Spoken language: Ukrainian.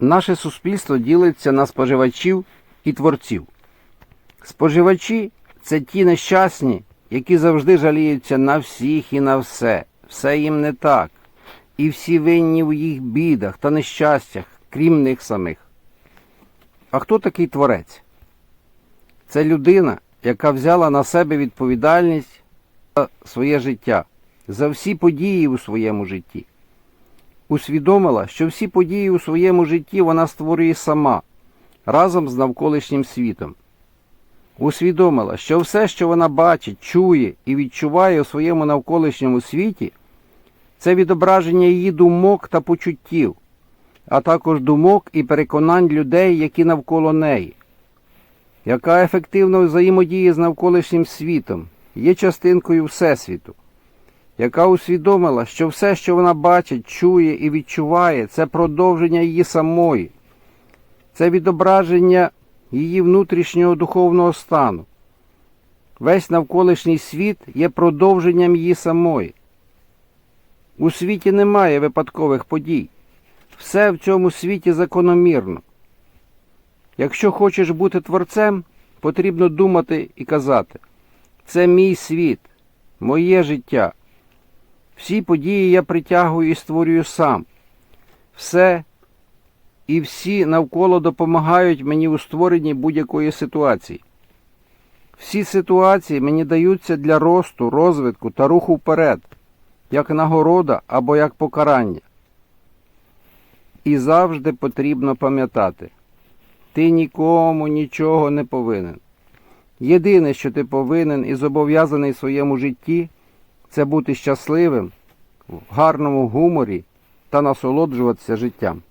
Наше суспільство ділиться на споживачів і творців. Споживачі це ті нещасні, які завжди жаліються на всіх і на все. Все їм не так. І всі винні в їх бідах та нещастях, крім них самих. А хто такий творець? Це людина, яка взяла на себе відповідальність за своє життя, за всі події у своєму житті. Усвідомила, що всі події у своєму житті вона створює сама, разом з навколишнім світом. Усвідомила, що все, що вона бачить, чує і відчуває у своєму навколишньому світі, це відображення її думок та почуттів, а також думок і переконань людей, які навколо неї. Яка ефективно взаємодіє з навколишнім світом, є частинкою Всесвіту, яка усвідомила, що все, що вона бачить, чує і відчуває, це продовження її самої, це відображення її внутрішнього духовного стану. Весь навколишній світ є продовженням її самої. У світі немає випадкових подій. Все в цьому світі закономірно. Якщо хочеш бути творцем, потрібно думати і казати: це мій світ, моє життя. Всі події я притягую і створюю сам. Все і всі навколо допомагають мені у створенні будь-якої ситуації. Всі ситуації мені даються для росту, розвитку та руху вперед, як нагорода або як покарання. І завжди потрібно пам'ятати, ти нікому нічого не повинен. Єдине, що ти повинен і зобов'язаний в своєму житті, це бути щасливим, в гарному гуморі та насолоджуватися життям.